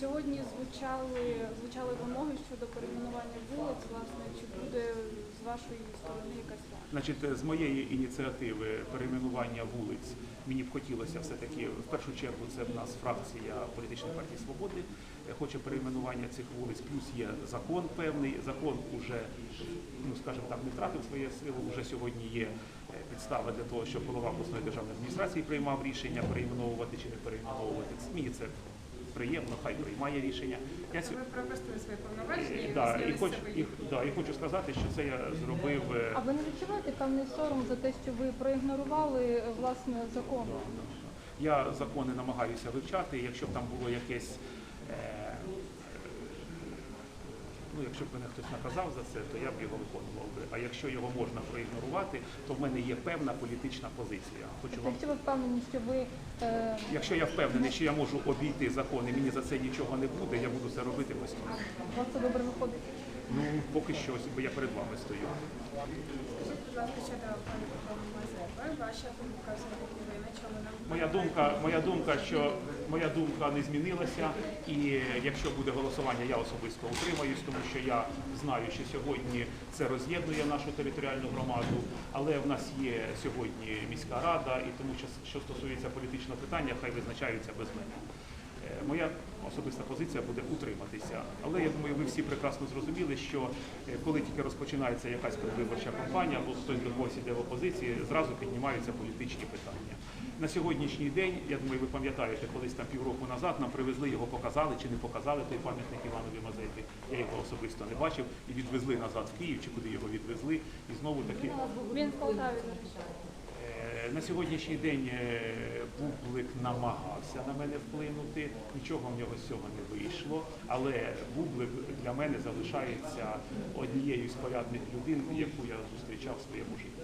Сьогодні звучали звучали вимоги щодо перейменування вулиць. Власне, чи буде з вашої сторони якась? Значить, з моєї ініціативи перейменування вулиць мені б хотілося все-таки в першу чергу це в нас фракція політичної партії свободи хоче перейменування цих вулиць. Плюс є закон певний. Закон уже, ну скажімо так, не втратив своє силу. Уже сьогодні є е, підстава для того, щоб голова обласної державної адміністрації приймав рішення перейменовувати чи не перейменовувати. Мені це приємно, хай приймає рішення. Я ці- Ви пропустили свої повноваження і Да, і хоч, хочу, і, да, і хочу сказати, що це я зробив. е, А ви не відчуваєте певний сором за те, що ви проігнорували е, власне закон? Я закони намагаюся вивчати. Якщо б там було якесь, е, ну якщо б мене хтось наказав за це, то я б його виконував би. А якщо його можна проігнорувати, то в мене є певна політична позиція. Хочу Тобто, вам, якщо ви впевнені, що ви е, якщо я впевнений, що я можу обійти закони, мені за це нічого не буде, я буду це робити постійно. у вас це добре виходить? Ну поки що, бо я перед вами стою. Скажіть, будь ласка, щодо Моя думка, моя думка, що моя думка не змінилася, і якщо буде голосування, я особисто утримаюсь, тому що я знаю, що сьогодні це роз'єднує нашу територіальну громаду, але в нас є сьогодні міська рада, і тому що що стосується політичного питання, хай визначаються без мене. Е, Моя особиста позиція буде утриматися. Але я думаю, ви всі прекрасно зрозуміли, що е, коли тільки розпочинається якась передвиборча кампанія, або хтось до когось іде в опозиції, зразу піднімаються політичні питання. На сьогоднішній день, я думаю, ви пам'ятаєте, колись там півроку назад нам привезли його, показали чи не показали той пам'ятник Іванові Мазепі. Я його особисто не бачив і відвезли назад в Київ, чи куди його відвезли. І знову таки Він в Полтаві. Е, На сьогоднішній день Бублик намагався на мене вплинути, нічого в нього з цього не вийшло, але Бублик для мене залишається однією з порядних людей, яку я зустрічав в своєму житті.